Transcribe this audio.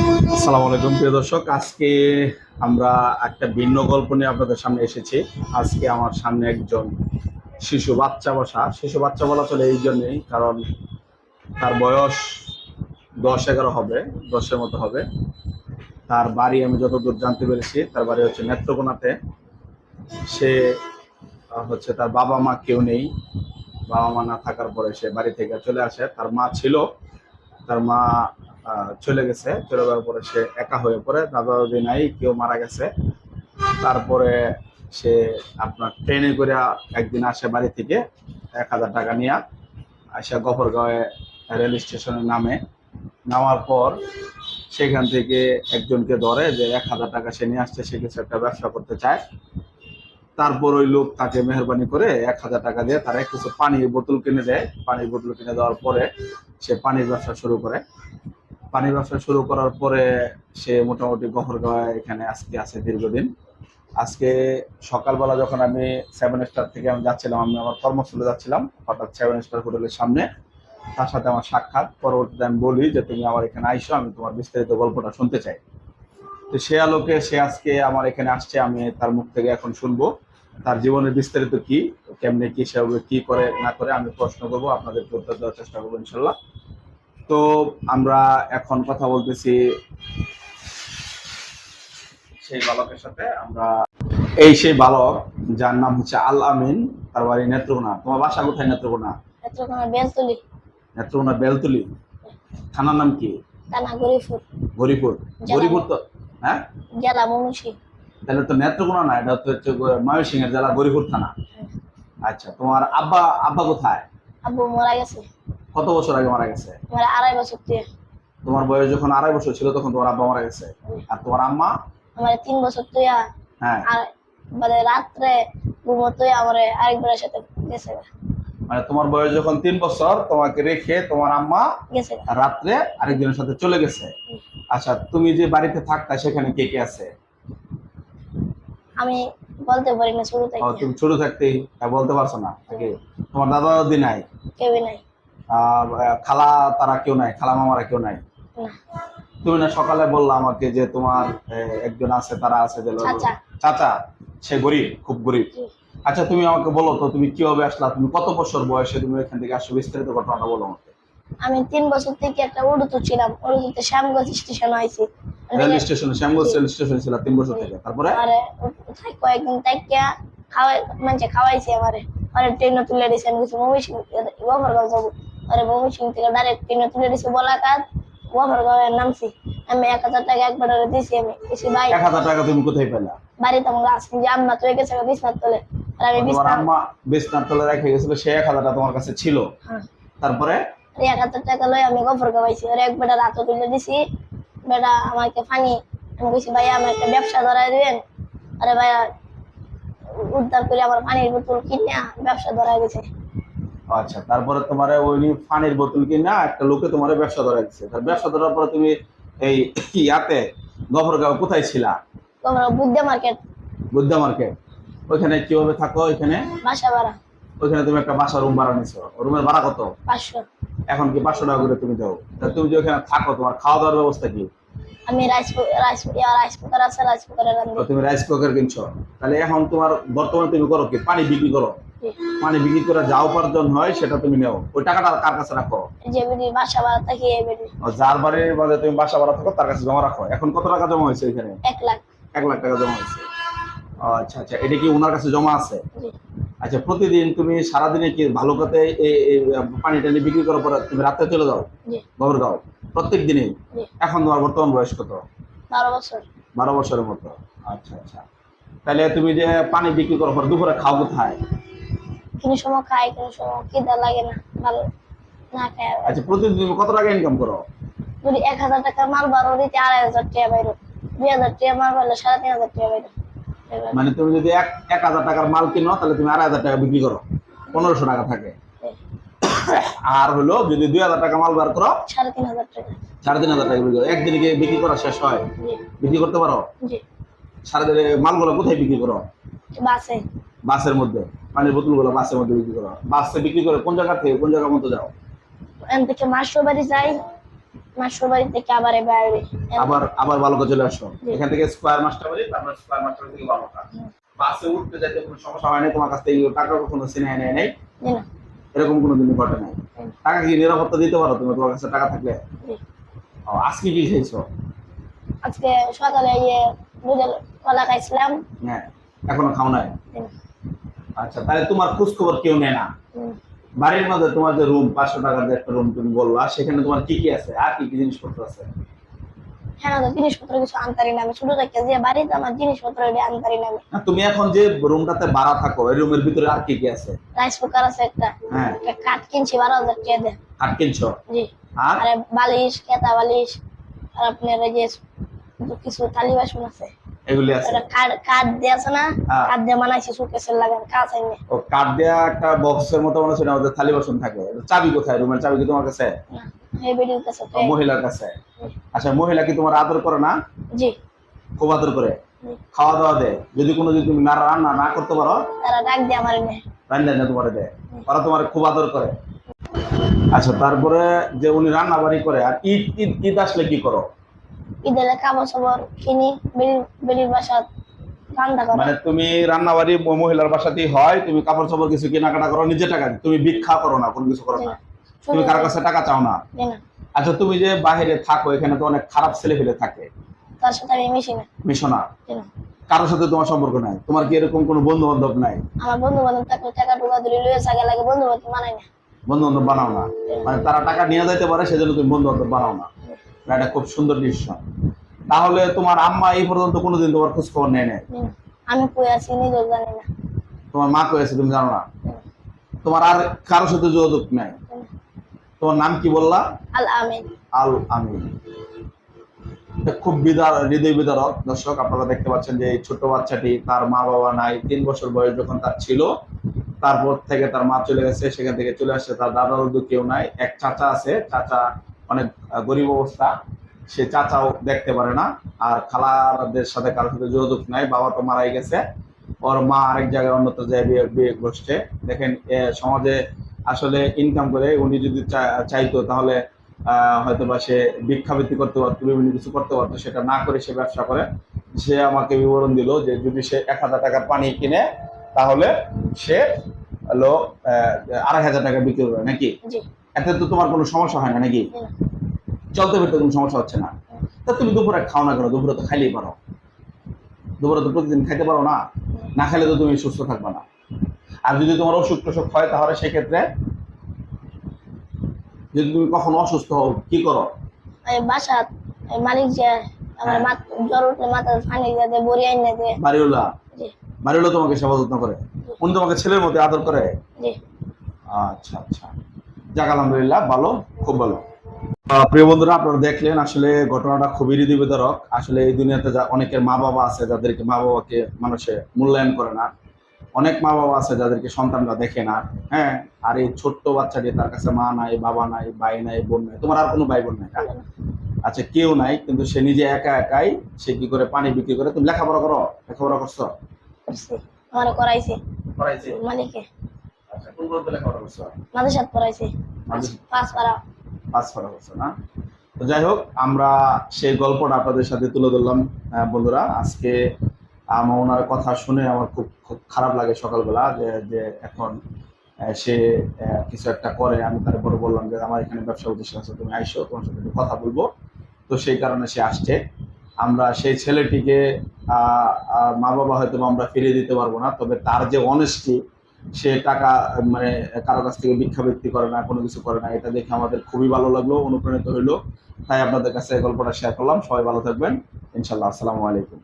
আসসালামু আলাইকুম, প্রিয় দর্শক। আজকে আমরা একটা ভিন্ন গল্প নিয়ে আপনাদের সামনে এসেছি। আজকে আমার সামনে একজন শিশু বাচ্চা বসা। শিশু বাচ্চা বলা চলে এই জন্যই, কারণ তার বয়স দশ এগারো হবে, দশের মতো হবে। তার বাড়ি আমি যতদূর জানতে পেরেছি, তার বাড়ি হচ্ছে নেত্রকোনাতে। সে হচ্ছে তার বাবা মা কেউ নেই। বাবা মা না থাকার পরে সে বাড়ি থেকে চলে আসে। তার মা ছিল। তার মা চলে গেছে। চলে যাওয়ার পরে সে একা হয়ে পড়ে। দাদা দাদি নাই, কেউ মারা গেছে। তারপরে সে আপনার ট্রেনে করে একদিন আসে বাড়ি থেকে, এক হাজার টাকা নিয়ে। আসে গফরগাঁওয়ে রেল স্টেশনে নামে। নামার পর সেখান থেকে একজনকে ধরে যে এক হাজার টাকা সে নিয়ে আসছে, সে কিছু একটা ব্যবসা করতে চায়। তারপর ওই লোক তাকে মেহরবানি করে এক হাজার টাকা দিয়ে তারা কিছু পানির বোতল কিনে দেয়। পানির বোতল কিনে দেওয়ার পরে সে পানির ব্যবসা শুরু করে। পানির ব্যবসা শুরু করার পরে সে মোটামুটি গফরগাঁওয়ে এখানে আজকে আছে দীর্ঘদিন। আজকে সকালবেলা যখন আমি সেভেন স্টার থেকে আমি যাচ্ছিলাম, আমি আমার কর্মস্থলে যাচ্ছিলাম, হঠাৎ সেভেন স্টার হোটেলের সামনে। তার সাথে আমার সাক্ষাৎ। পরবর্তীতে আমি বলি যে, তুমি আমার এখানে আইসো, আমি তোমার বিস্তারিত গল্পটা শুনতে চাই। তো সে আলোকে সে আজকে আমার এখানে আসছে, আমি তার মুখ থেকে এখন শুনব। তার জীবনের বিস্তারিত কি, কেমনে কি সেভাবে কি করে, না করে আমি প্রশ্ন করব আপনাদের উত্তর দেওয়ার চেষ্টা করব, ইনশাল্লাহ। তো আমরা এখন কথা বলতেছি সেই বালকের সাথে। আমরা এই সেই বালক যার নাম হচ্ছে আল আমিন তার বাড়ি নেত্রকোনা। তোমার বাসা কোথায় নেত্রকোনা? নেত্রকোনা বেলতলি। নেত্রকোনা বেলতুলি? থানার নাম কি? থানা গরিপুর। গরিপুর। গরিপুর তো হ্যাঁ? জেলা মনুষী তাহলে তো নেত্রকোনা না এটা তো হচ্ছে ময়মনসিংহ জেলা গরিপুর থানা। আচ্ছা তোমার আব্বা আব্বা কোথায়? আব্বু মারা গেছে। কত বছর আগে মারা গেছে? আমার আড়াই বছর দিয়ে তোমার বয়স যখন আড়াই বছর ছিল তখন তোমার আব্বা মারা গেছে। আর তোমার আম্মা? আমার তিন বছর তুইয়া। হ্যাঁ। আর মানে রাত্রে ঘুমোতই আমার আরেকবারের সাথে গেছে। মানে তোমার বয়স যখন তিন বছর তোমাকে রেখে তোমার আম্মা। রাত্রে আরেকজনের সাথে চলে গেছে। আচ্ছা তুমি যে বাড়িতে থাকতা সেখানে কে কে আছে? আমি বলতে পারি না শুরু থেকে। তুমি ছোট থাকতেই বলতে পারছ না? তোমার দাদা দাদি নাই? কেউই নাই। খালা তারা কেউ নাই খালা মামারা কেউ নাই। তুমি না সকালে বললা আমাকে যে তোমার একজন আছে তারা আছে যে চাচা। সে গরিব খুব গরিব। আচ্ছা তুমি আমাকে বলো তো তুমি কীভাবে আসলা? তুমি কত বছর বয়সে তুমি এখান থেকে আসছো? বিস্তারিত ঘটনাটা বলো আমাকে। আমি তিন বছর থেকে একটা উড়ুতো ছিলাম। উড়ুতুতে শ্যামগঞ্জ স্টেশন আইছি। রেল স্টেশন শ্যামগঞ্জ রেল স্টেশনে ছিল তিন বছর থেকে। তারপরে? আরে থাই কয়েকদিন তাইকা খাওয়াই মানে খাওয়াইছে আমারে। আরে ট্রেনে তুলে দিছে আমি কিছু মমি সিং গোবরগাঁও যাব? আরে মমি সিং থেকে ডাইরেক্ট ট্রেনে তুলে দিছে বলাকাত। গোবরগাঁও নামছি। আমি এক হাজার টাকা একবার দিছি আমি। এসে ভাই এক হাজার টাকা তুমি কোথায় পেলা? বাড়িতে আমার আসছি যে আম্মা তুই গেছে বিছনার তলে। আর আমি তোমার বিছনা আম্মা বিছনার তলে রেখে গেছিল সে এক হাজার টাকা তোমার কাছে ছিল। হ্যাঁ। তারপরে? এক হাজার টাকা লই আমি গোবরগাঁও আইছি আর এক বেটা রাতও তুলে দিছি। বেটা আমাকে ফানি। আমি কইছি ভাইয়া আমার একটা ব্যবসা ধরাই দিবেন। আরে ভাইয়া উদ্ধার করে আমার পানির বোতল কিনে ব্যবসা ধরা গেছে। আচ্ছা তারপরে তোমার ওই পানির বোতল কিনা একটা লোকে তোমার ব্যবসা ধরা দিচ্ছে তার ব্যবসা ধরার পরে তুমি এই ইয়াতে গফরগাঁও কোথায় ছিলা? তোমরা বুদ্ধা মার্কেট। বুদ্ধা মার্কেট। ওইখানে কীভাবে থাকো ওইখানে? বাসা ভাড়া। ওইখানে তুমি একটা বাসা রুম ভাড়া নিছো। রুমের ভাড়া কত? পাঁচশো। এখন কি পাঁচশো টাকা করে তুমি দাও। তা তুমি যে ওখানে থাকো তোমার খাওয়া দাওয়ার ব্যবস্থা কি? আমি রাইস রাইস রাইস কুকার আছে রাইস কুকারে রান্ধি তুমি রাইস কুকার কিনছো? তাহলে এখন তোমার বর্তমানে তুমি করো কি? পানি বিক্রি করো। পানি বিক্রি করে যা উপার্জন হয় সেটা তুমি নেও। ওই টাকাটা কার কাছে রাখো? যে বেটি বাসা ভাড়া থাকি এই ও যার বাড়ির মধ্যে তুমি বাসা ভাড়া থাকো তার কাছে জমা রাখো। এখন কত টাকা জমা হয়েছে এখানে? এক লাখ। এক লাখ টাকা জমা হয়েছে। আচ্ছা আচ্ছা এটা কি ওনার কাছে জমা আছে? আচ্ছা প্রতিদিন তুমি সারাদিনে কি ভালো কথা এই পানি টানি বিক্রি করার পরে তুমি রাতে চলে যাও? জি। গবরগাঁও প্রত্যেক দিনই? এখন তোমার বর্তমান বয়স কত? বারো বছর। বারো বছরের মতো। আচ্ছা আচ্ছা। তাহলে তুমি যে পানি বিক্রি করার পর দুপুরে খাও কোথায়? কোনো সময় খাই কোনো সময় খিদা লাগে না ভালো না খাই আচ্ছা প্রতিদিন তুমি কত টাকা ইনকাম করো? যদি এক হাজার টাকা মাল বারো দিতে আড়াই হাজার টাকা বাইরো দুই হাজার টাকা মাল বাড়লে সাড়ে তিন হাজার টাকা বাইরো মানে তুমি যদি এক এক হাজার টাকার মাল কিনো তাহলে তুমি আড়াই হাজার টাকা বিক্রি করো। পনেরোশো টাকা থাকে। আর হলো যদি দুই হাজার টাকা মাল বার করো সাড়ে তিন হাজার টাকা। সাড়ে তিন হাজার টাকা বিক্রি একদিনে গিয়ে বিক্রি করা শেষ হয়? বিক্রি করতে পারো? সাড়ে সারাদিনে মালগুলো কোথায় বিক্রি করো? বাসে। বাসের মধ্যে। পানির বোতলগুলো বাসের মধ্যে বিক্রি করো। বাসে বিক্রি করে কোন জায়গা থেকে কোন জায়গার মতো যাও? এখান থেকে মাসো বাড়ি যাই। মাসুর বাড়ি থেকে আবার এবার আবার আবার বালুকা চলে আসো। এখান থেকে স্কোয়ার মাস্টার বাড়ি তারপর স্কোয়ার মাস্টার থেকে বালুকা বাসে উঠতে যাইতে কোনো সমস্যা হয় না তোমার কাছ থেকে টাকা কোনো সিনেমা নেয় নাই? এরকম কোনো দিন ঘটে নাই। টাকা কি নিরাপত্তা দিতে পারো তুমি? তোমার কাছে টাকা থাকলে? আজকে কি খেয়েছো? আজকে সকালে ইয়ে দুধের কলা খাইছিলাম। হ্যাঁ এখনও খাও নাই। আচ্ছা তাহলে তোমার খোঁজ খবর কেউ নেয় না? বাড়ির মধ্যে তোমার যে রুম পাঁচশো টাকার যে একটা রুম তুমি বললা সেখানে তোমার কি কি আছে? আর কি কি জিনিসপত্র আছে? হ্যাঁ জিনিসপত্র কিছু আনতারি না আমি ছোট থেকে যে বাড়িতে আমার জিনিসপত্র এটা আনতারি না আমি। তুমি এখন যে রুমটাতে ভাড়া থাকো এই রুমের ভিতরে আর কি কি আছে? রাইস কুকার আছে একটা হ্যাঁ। কাঠ কিনছি বারো হাজার টাকা দিয়ে। কাঠ কিনছো? জি। আর? বালিশ কেতা বালিশ আর আপনার এই যে কিছু থালি বাসন আছে। এগুলি আছে? কাঠ কাঠ দিয়ে আছে না হ্যাঁ। কাঠ দিয়ে বানাইছি সুকেসের লাগান কাজ আইনে ও কাঠ দেয়া একটা বক্সের মতো মনে হচ্ছে না, থালি বাসন থাকে? চাবি কোথায়? রুমের চাবি কি তোমার কাছে? না এই বেডির কাছে। মহিলার কাছে? আচ্ছা মহিলা কি তোমার আদর করে না? জি। খুব আদর করে। খাওয়া দাওয়া দেয় যদি কোনো যদি তুমি না রান্না না করতে পারো তারা ডাক দিয়ে আমার রান্না না তোমার দেয়। ওরা তোমার খুব আদর করে। আচ্ছা তারপরে যে উনি রান্না বাড়ি করে আর ঈদ ঈদ ঈদ আসলে কি করো? ঈদের কাপড় সাপড় কিনি বেডির বাসা মানে তুমি রান্না বাড়ি মহিলার বাসাতেই হয় তুমি কাপড় চাপড় কিছু কেনাকাটা করো নিজে টাকা দিয়ে। তুমি ভিক্ষা করো না কোনো কিছু করো না। তুমি কারও কাছে টাকা চাও না। আচ্ছা তুমি যে বাইরে থাকো এখানে তো অনেক খারাপ ছেলে ফেলে থাকে। তার সাথে আমি মিশি না। মিশো না? কারোর সাথে তোমার সম্পর্ক নাই? তোমার কি এরকম কোনো বন্ধু বান্ধব নাই? আমার বন্ধু বান্ধব থাকলে টাকা লুয়ে সাগে লাগে বন্ধু বান্ধব না। বন্ধু বান্ধব বানাও না? মানে তারা টাকা নিয়ে যাইতে পারে সেজন্য তুমি বন্ধু বান্ধব বানাও না। না, এটা খুব সুন্দর ডিসিশন তাহলে তোমার আম্মা এই পর্যন্ত কোনোদিন তোমার খোঁজ খবর নেয় নাই? আমি কই আছি নিজেও জানি না। তোমার মা কয়েছে তুমি জানো না? তোমার আর কারোর সাথে যোগাযোগ নাই। তোমার নাম কি বললা? আল আমিন আল আমিন খুব বিদার হৃদয় বিদারক। দর্শক আপনারা দেখতে পাচ্ছেন যে এই ছোট্ট বাচ্চাটি তার মা বাবা নাই। তিন বছর বয়স যখন তার ছিল তারপর থেকে তার মা চলে গেছে সেখান থেকে চলে আসছে। তার দাদা দাদু কেউ নাই এক চাচা আছে। চাচা অনেক গরিব অবস্থা। সে চাচাও দেখতে পারে না। আর খালাদের সাথে কারোর সাথে যোগাযোগ নাই। বাবা তো মারাই গেছে। ওর মা আরেক জায়গায় অন্যত্র জায়গায় বিয়ে বিয়ে বসছে দেখেন সমাজে আসলে ইনকাম করে উনি যদি চাইতো তাহলে হয়তো বা সে ভিক্ষাবৃত্তি করতে পারতো বিভিন্ন কিছু করতে পারতো সেটা না করে সে ব্যবসা করে। সে আমাকে বিবরণ দিল যে যদি সে এক হাজার টাকার পানি কিনে তাহলে সে হলো আড়াই হাজার টাকা বিক্রি করবে নাকি? এতে তো তোমার কোনো সমস্যা হয় না নাকি? চলতে ফিরতে কোনো সমস্যা হচ্ছে না। তা তুমি দুপুরে খাও না কেন? দুপুরে তো খাইলেই পারো। দুপুরে তো প্রতিদিন খাইতে পারো না। না খেলে তো তুমি সুস্থ থাকবে না। আর যদি তোমার অসুখ টসুখ হয় তাহলে সেক্ষেত্রে যদি তুমি কখনো অসুস্থ হও কি করো? বাসা মালিক যে আমার হ্যাঁ। জ্বর উঠলে মাথা পানি বড়ি আইনে দেয় বাড়িওয়ালা? জি। বাড়িওয়ালা তোমাকে সেবা যত্ন করে? উনি তোমাকে ছেলের মধ্যে আদর করে? আচ্ছা আচ্ছা। যাক আলহামদুলিল্লাহ ভালো খুব ভালো। প্রিয় বন্ধুরা আপনারা দেখলেন আসলে ঘটনাটা খুবই হৃদয়বিদারক। আসলে এই দুনিয়াতে যা অনেকের মা বাবা আছে যাদেরকে মা বাবাকে মানুষে মূল্যায়ন করে না। অনেক মা বাবা আছে যাদেরকে সন্তানরা দেখে না হ্যাঁ? আর এই ছোট্ট বাচ্চাটি তার কাছে মা নাই বাবা নাই ভাই নাই বোন নাই তোমার আর কোনো ভাই বোন নাই আচ্ছা কেউ নাই কিন্তু সে নিজে একা একাই সে কি করে পানি বিক্রি করে? তুমি লেখাপড়া করো লেখাপড়া করছ? আমার করাইছি। করাইছি? মালিকে। আচ্ছা কোন গ্রুপে লেখাপড়া করছ? মাঝে সাথে করাইছি মাদ্রাসা? পাঁচ পারা। পাস না? তো যাই হোক আমরা সেই গল্পটা আপনাদের সাথে তুলে ধরলাম বন্ধুরা। আজকে আমার ওনার কথা শুনে আমার খুব খুব খারাপ লাগে সকালবেলা যে যে এখন সে কিছু একটা করে। আমি তারপরে বললাম যে, আমার এখানে ব্যবসা উদ্দেশ্য আছে, তুমি আইসো, তোমার সাথে একটু কথা বলব। তো সেই কারণে সে আসছে। আমরা সেই ছেলেটিকে মা বাবা হয়তো আমরা ফিরিয়ে দিতে পারব না, তবে তার যে অনেস্টি সে টাকা মানে কারও কাছ থেকে ভিক্ষাবৃত্তি করে না, কোনো কিছু করে না, এটা দেখে আমাদের খুবই ভালো লাগল, অনুপ্রাণিত হইল। তাই আপনাদের কাছে গল্পটা শেয়ার করলাম। সবাই ভালো থাকবেন। ইনশাল্লাহ আসসালামু আলাইকুম।